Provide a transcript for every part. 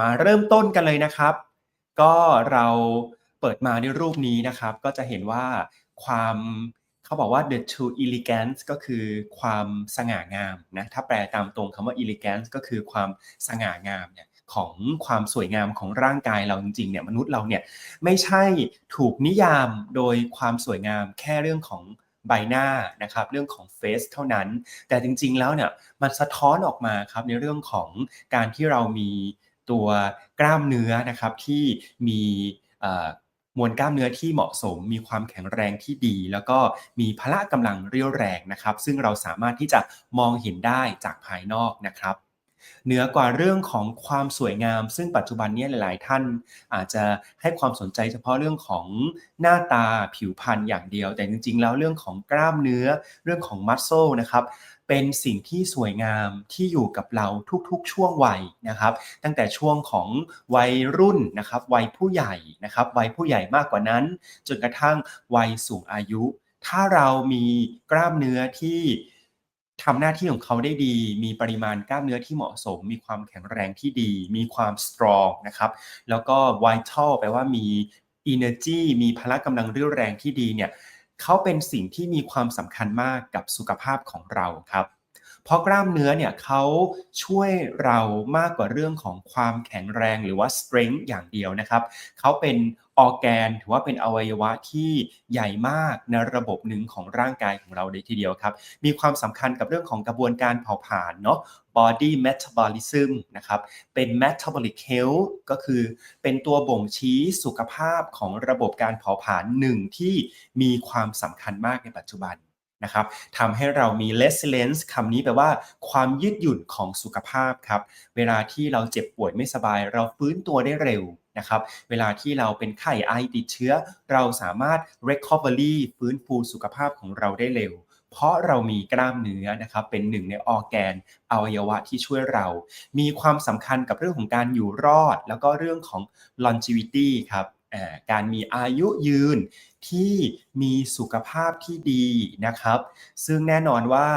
มาเริ่มต้นกันเลยนะครับ ก็เราเปิดมาด้วยรูปนี้นะครับ ก็จะเห็นว่าความเขาบอกว่า the true elegance ก็คือความสง่างามนะถ้าแปลตามตรงคำว่า elegance ก็คือความสง่างามเนี่ยของความสวยงามของร่างกายเราจริงๆเนี่ยมนุษย์เราเนี่ยไม่ใช่ถูกนิยามโดยความสวยงามแค่เรื่องของใบหน้านะครับเรื่องของเฟซเท่านั้น แต่จริงๆแล้วเนี่ยมันสะท้อนออกมาครับในเรื่องของการที่เรามี ตัวกล้ามเนื้อนะครับที่มีมวลกล้ามเนื้อที่เหมาะสม มีความแข็งแรงที่ดี แล้วก็มีพละกำลังเรียวแรงนะครับ ซึ่งเราสามารถที่จะมองเห็นได้จากภายนอกนะครับเหนือกว่าเรื่องของความสวยงาม ซึ่งปัจจุบันนี้หลาย ๆ ท่านอาจจะให้ความสนใจเฉพาะเรื่องของหน้าตาผิวพรรณอย่างเดียว แต่จริง ๆ แล้วเรื่องของกล้ามเนื้อเรื่องของมัสโซนะครับ เป็นสิ่งที่สวยงามที่อยู่กับเราทุกๆ ช่วงวัยนะครับ ตั้งแต่ช่วงของวัยรุ่นนะครับวัยผู้ใหญ่นะครับวัยผู้ใหญ่มากกว่านั้น จนกระทั่งวัยสูงอายุ ถ้าเรามีกล้ามเนื้อที่ทำหน้าที่ของเขาได้ดี มีปริมาณกล้ามเนื้อที่เหมาะสม มีความแข็งแรงที่ดี มีความสตรองนะครับ แล้วก็ vital แปลว่ามี energy มีพละกำลังเรี่ยวแรงที่ดีเนี่ย เขาเป็นสิ่งที่มีความสำคัญมากกับสุขภาพของเราครับ เพราะกล้ามเนื้อเนี่ยเขาช่วยเรามากกว่าเรื่องของความแข็งแรงหรือว่า strength อย่างเดียวนะครับเขาเป็น ออแกนถือว่าเป็นอวัยวะที่ใหญ่มากในระบบหนึ่งของร่างกายของเราเลยทีเดียวครับ มีความสำคัญกับเรื่องของกระบวนการเผาผลาญเนาะ body metabolism นะครับ เป็น metabolic health ก็คือเป็นตัวบ่งชี้สุขภาพของระบบการเผาผลาญหนึ่งที่มีความสำคัญมากในปัจจุบันนะครับทำให้เรามี resilience คำนี้แปลว่า ความยืดหยุ่นของสุขภาพครับ เวลาที่เราเจ็บป่วยไม่สบาย เราฟื้นตัวได้เร็ว นะครับเวลาที่เราเป็นไข้ไอติดเชื้อ เราสามารถ recovery ฟื้นฟูสุขภาพของเราได้เร็ว เพราะเรามีกล้ามเนื้อนะครับเป็นหนึ่งในออแกนอวัยวะที่ช่วยเรา มีความสำคัญกับเรื่องของการอยู่รอด แล้วก็เรื่องของ longevity ครับการมีอายุยืนที่มีสุขภาพที่ดีนะครับ ซึ่งแน่นอนว่า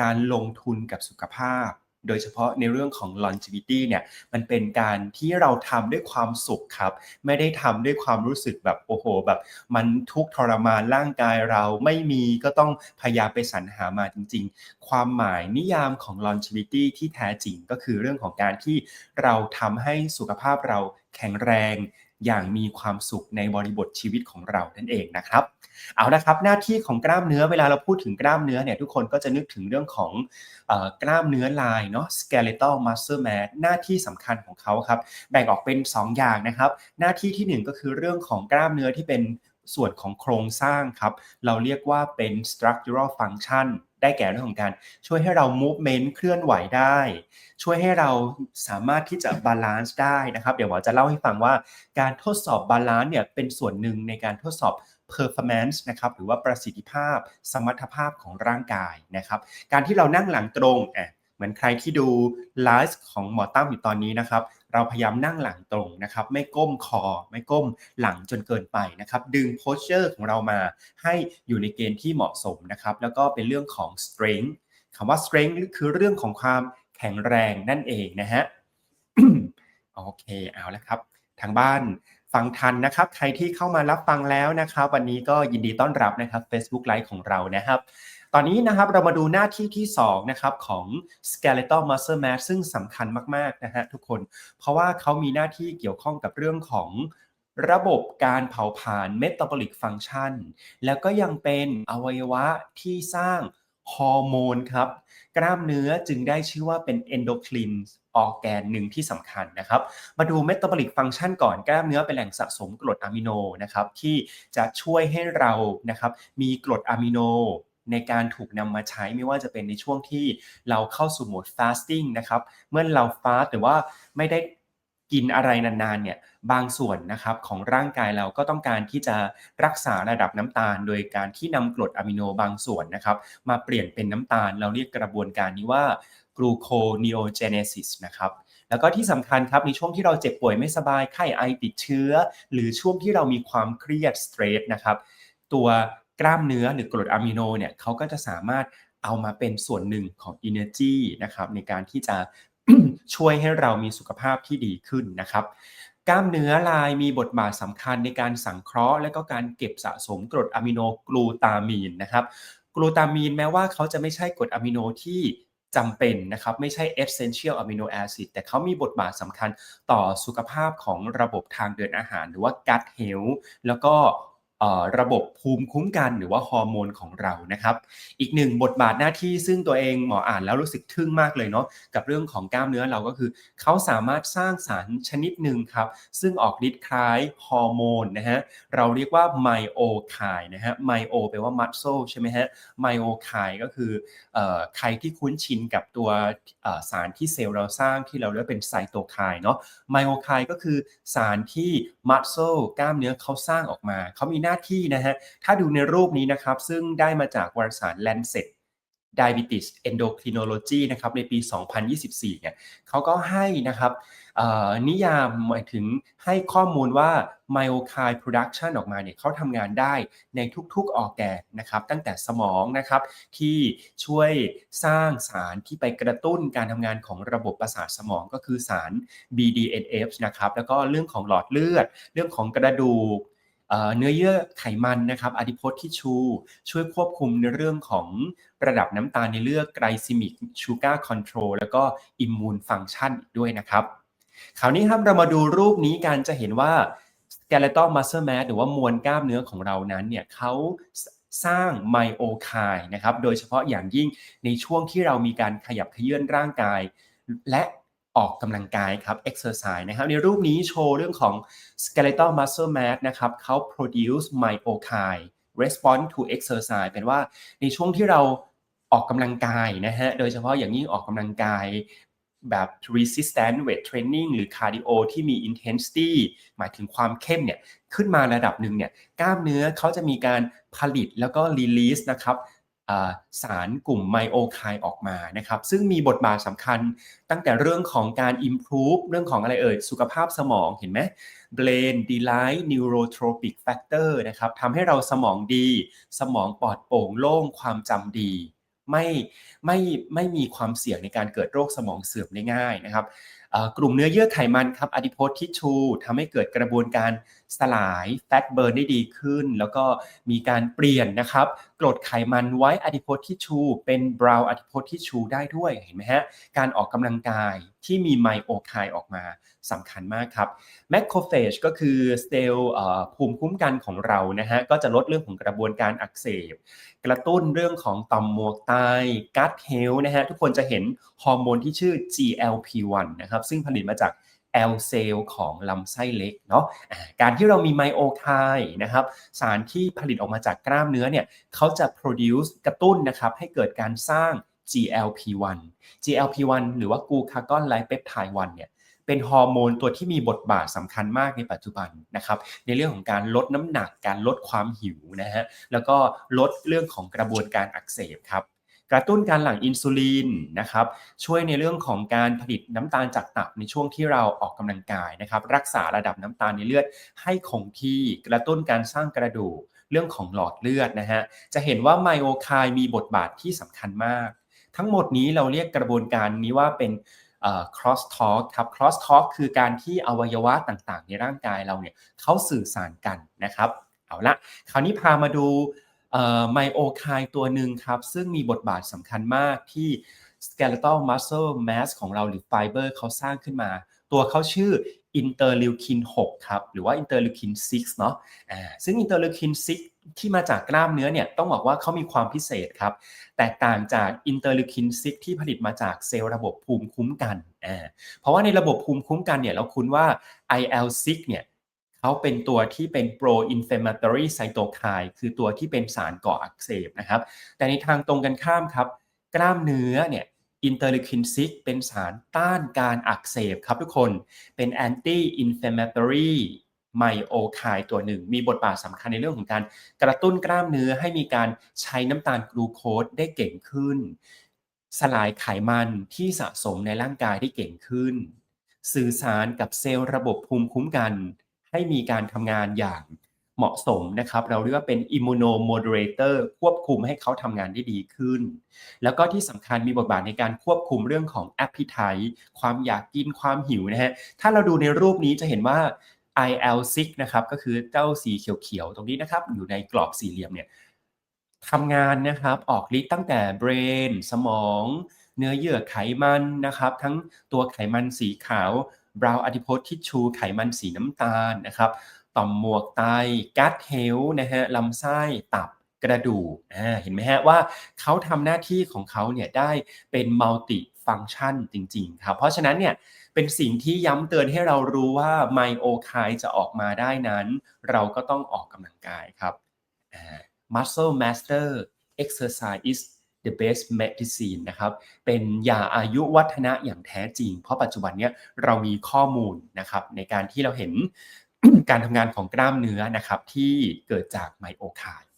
การลงทุนกับสุขภาพ โดยเฉพาะในเรื่องของ longevity เนี่ยมันเป็นการที่เราทำด้วยความสุขครับ ไม่ได้ทำด้วยความรู้สึกแบบโอ้โหแบบ มันทุกทรมานร่างกายเราไม่มีก็ต้องพยายามไปสรรหามาจริง ๆ ความหมายนิยามของ longevity ที่แท้จริงก็คือเรื่องของการที่เราทำให้สุขภาพเราแข็งแรง อย่างมีความสุขในบริบทชีวิตของเรานั่นเองนะครับ เอาละครับหน้าที่ของกล้ามเนื้อเวลาเราพูดถึงกล้ามเนื้อเนี่ยทุกคนก็จะนึกถึงเรื่องของกล้ามเนื้อลายเนาะ skeletal muscle mass หน้าที่สำคัญของเขาครับแบ่งออกเป็น 2 อย่างนะครับ หน้าที่ที่ 1 ก็คือเรื่องของกล้ามเนื้อที่เป็นส่วนของโครงสร้างครับ เราเรียกว่าเป็น structural function ได้แก่เรื่องของการช่วยให้เรา movement เคลื่อนไหวได้ ช่วยให้เราสามารถที่จะ balance ได้นะครับเดี๋ยวหมอจะเล่าให้ฟังว่าการทดสอบ balance เนี่ยเป็นส่วนหนึ่งในการทดสอบ performance นะครับหรือว่าประสิทธิภาพ สมรรถภาพของร่างกายนะครับ การที่เรานั่งหลังตรงอะ มือนใครที่ดูไลฟ์ของหมอตั้มอยู่ตอนนี้นะครับ เราพยายามนั่งหลังตรงนะครับ ไม่ก้มคอ ไม่ก้มหลังจนเกินไปนะครับ ดึงโพสเจอร์ของเรามาให้อยู่ในเกณฑ์ที่เหมาะสมนะครับ แล้วก็เป็นเรื่องของ strength คำว่า strength คือเรื่องของความแข็งแรงนั่นเองนะฮะ โอเค เอาล้วครับ ทางบ้านฟังทันนะครับ ใครที่เข้ามารับฟังแล้วนะครับ วันนี้ก็ยินดีต้อนรับนะครับ Facebook Live ของเรานะครับ ตอนนี้นะครับเรามาดูหน้าที่ที่2นะครับของ skeletal muscle mass ซึ่งสำคัญมากๆนะฮะทุกคน เพราะว่าเขามีหน้าที่เกี่ยวข้องกับเรื่องของระบบการเผาผลาญ metabolic function แล้วก็ยังเป็นอวัยวะที่สร้างฮอร์โมนครับ กล้ามเนื้อจึงได้ชื่อว่าเป็น endocrine ออแกนหนึ่งที่สำคัญนะครับ มาดู metabolic function ก่อนกล้ามเนื้อเป็นแหล่งสะสมกรดอะมิโนนะครับที่จะช่วยให้เรานะครับมีกรดอะมิโน ในการถูกนำมาใช้ไม่ว่าจะเป็นในช่วงที่เราเข้าสู่โหมด fasting นะครับ เมื่อเราฟาสหรือว่าไม่ได้กินอะไรนานๆเนี่ยบางส่วนนะครับของร่างกายเราก็ต้องการที่จะรักษาระดับน้ำตาล โดยการที่นำกรดอะมิโนบางส่วนนะครับ มาเปลี่ยนเป็นน้ำตาล เราเรียกกระบวนการนี้ว่ากลูโคเนโอเจเนซิสนะครับแล้วก็ที่สำคัญครับในช่วงที่เราเจ็บป่วยไม่สบายไข้ไอติดเชื้อ หรือช่วงที่เรามีความเครียดสเตรสนะครับตัว กล้ามเนื้อหรือกรดอะมิโนเนี่ยเขาก็จะสามารถเอามาเป็นส่วนหนึ่งของ Energy นะครับในการที่จะช่วยให้เรามีสุขภาพที่ดีขึ้นนะครับกล้ามเนื้อลายมีบทบาทสำคัญในการสังเคราะห์ และก็การเก็บสะสมกรดอะมิโนกลูตามีนนะครับกลูตามีนแม้ว่าเขาจะไม่ใช่กรดอะมิโนที่จำเป็นนะครับไม่ใช่ essential amino acid แต่เขามีบทบาทสำคัญต่อสุขภาพของระบบทางเดินอาหาร หรือว่า gut health แล้วก็ ระบบภูมิคุ้มกันหรือว่าฮอร์โมนของเรานะครับ อีกหนึ่งบทบาทหน้าที่ซึ่งตัวเองหมออ่านแล้วรู้สึกทึ่งมากเลยเนาะกับเรื่องของกล้ามเนื้อเราก็คือ เขาสามารถสร้างสารชนิดหนึ่งครับ ซึ่งออกฤทธิ์คล้ายฮอร์โมนนะฮะเราเรียกว่าไมโอไคนะฮะไมโอแปลว่ามัสโซใช่ไหมฮะไมโอไคก็คือใครที่คุ้นชินกับตัวสารที่เซลล์เราสร้างที่เราเรียกเป็นไซโตไคน์เนาะไมโอไคก็คือสารที่มัสโซกล้ามเนื้อเขาสร้างออกมาเขามีหน้าน้าที่นะฮะ ถ้าดูในรูปนี้นะครับ ซึ่งได้มาจากวารสาร Lancet Diabetes Endocrinology นะครับในปี 2024 เนี่ยเขาก็ให้นะครับนิยามหมายถึงให้ข้อมูลว่า myokine production ออกมาเนี่ยเขาทำงานได้ในทุกๆออแกนนะครับตั้งแต่สมองนะครับที่ช่วยสร้างสารที่ไปกระตุ้นการทำงานของระบบประสาทสมองก็คือสาร BDNF นะครับแล้วก็เรื่องของหลอดเลือด เรื่องของกระดูก เนื้อเยื่อไขมันนะครับอะดิโพสที่ชู ช่วยควบคุมในเรื่องของระดับน้ำตาลในเลือดไกลซิมิกชูการ์คอนโทรลแล้วก็อิมมูนฟังชันด้วยนะครับคราวนี้ครับเรามาดูรูปนี้กันจะเห็นว่า skeletal muscle mass หรือว่ามวลกล้ามเนื้อของเรานั้นเนี่ยเขาสร้างไมโอไคนะครับ โดยเฉพาะอย่างยิ่งในช่วงที่เรามีการขยับเขยื่อนร่างกาย และ ออกกำลังกายครับ exercise นะครับ ในรูปนี้โชว์เรื่องของ skeletal muscle mass นะครับเขา produce myokine response to exercise เป็นว่าในช่วงที่เราออกกำลังกายนะฮะ โดยเฉพาะอย่างยิ่งออกกำลังกายแบบ resistance weight training หรือ cardio ที่มี intensity หมายถึงความเข้มเนี่ย ขึ้นมาระดับหนึ่งเนี่ย กล้ามเนื้อเขาจะมีการผลิตแล้วก็ release นะครับ สารกลุ่มไมโอไคออกมานะครับ ซึ่งมีบทบาทสำคัญตั้งแต่เรื่องของการ improve เรื่องของอะไรเอ่ย สุขภาพสมองเห็นไหม brain delight neurotropic factor นะครับทำให้เราสมองดี สมองปลอดโปร่งโล่งความจำดี ไม่ไม่ไม่มีความเสี่ยงในการเกิดโรคสมองเสื่อมได้ง่ายนะครับ กลุ่มเนื้อเยื่อไขมันครับอะดิโพสทิชชูทำให้เกิดกระบวนการสลายแฟตเบิร์นได้ดีขึ้น แล้วก็มีการเปลี่ยนนะครับกรดไขมันไว้อะดิโพสทิชชูเป็นบราวอะดิโพสทิชชูได้ด้วยเห็นไหมฮะการออกกำลังกายที่มีไมโอไคออกมาสำคัญมากครับแมคโครเฟจก็คือสเตลภูมิคุ้มกันของเรานะฮะก็จะลดเรื่องของกระบวนการอักเสบ กระตุ้นเรื่องของต่อมหมวกไตกัดเฮลนะฮะทุกคนจะเห็นฮอร์โมนที่ชื่อ GLP-1 นะครับซึ่งผลิตมาจากแอลเซลของลำไส้เล็กเนาะะการที่เรามีไมโอไคนะครับสารที่ผลิตออกมาจากกล้ามเนื้อเนี่ยเขาจะ produce กระตุ้นนะครับให้เกิดการสร้าง GLP-1 GLP-1 หรือว่ากูคาร์กอนไลเปปไทด์1เนี่ยเป็นฮอร์โมนตัวที่มีบทบาทสำคัญมากในปัจจุบันนะครับในเรื่องของการลดน้ำหนักการลดความหิวนะฮะแล้วก็ลดเรื่องของกระบวนการอักเสบครับ กระตุ้นการหลั่งอินซูลินนะครับช่วยในเรื่องของการผลิตน้ำตาลจากตับในช่วงที่เราออกกำลังกายนะครับรักษาระดับน้ำตาลในเลือดให้คงที่กระตุ้นการสร้างกระดูกเรื่องของหลอดเลือดนะฮะจะเห็นว่าไมโอไคมีบทบาทที่สำคัญมาก ทั้งหมดนี้เราเรียกกระบวนการนี้ว่าเป็น cross talk ครับ cross talk คือการที่อวัยวะต่างๆ ในร่างกายเราเนี่ยเขาสื่อสารกันนะครับ เอาละคราวนี้พามาดู ไมโอไคตัวหนึ่งครับ ซึ่งมีบทบาทสำคัญมากที่ skeletal muscle mass ของเราหรือไฟเบอร์เขาสร้างขึ้นมา ตัวเขาชื่ออินเตอร์ลิวคิน6ครับ หรือว่าอินเตอร์ลิวคิน6เนาะอ่าซึ่งอินเตอร์ลิวคิน6ที่มาจากกล้ามเนื้อเนี่ย ต้องบอกว่าเขามีความพิเศษครับ แตกต่างจากอินเตอร์ลิวคิน6ที่ผลิตมาจากเซลล์ระบบภูมิคุ้มกันอ่าเพราะว่าในระบบภูมิคุ้มกันเนี่ย เราคุ้นว่า IL6 เนี่ย เขาเป็นตัวที่เป็น pro inflammatory cytokine คือตัวที่เป็นสารก่ออักเสบนะครับ แต่ในทางตรงกันข้ามครับ กล้ามเนื้อเนี่ยอินเตอร์ลิคิน6เป็นสารต้านการอักเสบครับทุกคนเป็น anti inflammatory ไมโอไคตัวหนึ่ง มีบทบาทสำคัญในเรื่องของการกระตุ้นกล้ามเนื้อให้มีการใช้น้ำตาลกลูโคสได้เก่งขึ้น สลายไขมันที่สะสมในร่างกายได้เก่งขึ้น สื่อสารกับเซลล์ระบบภูมิคุ้มกัน ให้มีการทำงานอย่างเหมาะสมนะครับ เราเรียกว่าเป็น immunomodulator ควบคุมให้เขาทำงานได้ดีขึ้น แล้วก็ที่สำคัญมีบทบาทในการควบคุมเรื่องของ appetite ความอยากกินความหิวนะฮะถ้าเราดูในรูปนี้จะเห็นว่า IL6 นะครับก็คือเจ้าสีเขียวๆ ตรงนี้นะครับอยู่ในกรอบสี่เหลี่ยมเนี่ยทำงานนะครับออกฤทธิ์ตั้งแต่เบรนสมอง เนื้อเยื่อไขมันนะครับ ทั้งตัวไขมันสีขาว บราวน์อะดิโพสทิชชูไขมันสีน้ำตาลนะครับต่อมหมวกไตกัดเฮลนะฮะลำไส้ตับกระดูกอ่าเห็นไหมฮะว่าเขาทำหน้าที่ของเขาเนี่ยได้เป็นมัลติฟังชันจริงๆครับเพราะฉะนั้นเนี่ยเป็นสิ่งที่ย้ำเตือนให้เรารู้ว่าไมโอไคจะออกมาได้นั้น เราก็ต้องออกกำลังกายครับ muscle master exercise is the best medicine นะครับเป็นยาอายุวัฒนะอย่างแท้จริง เพราะปัจจุบันเนี้ยเรามีข้อมูลนะครับในการที่เราเห็นการทำงานของกล้ามเนื้อนะครับที่เกิดจากไมโอไคด์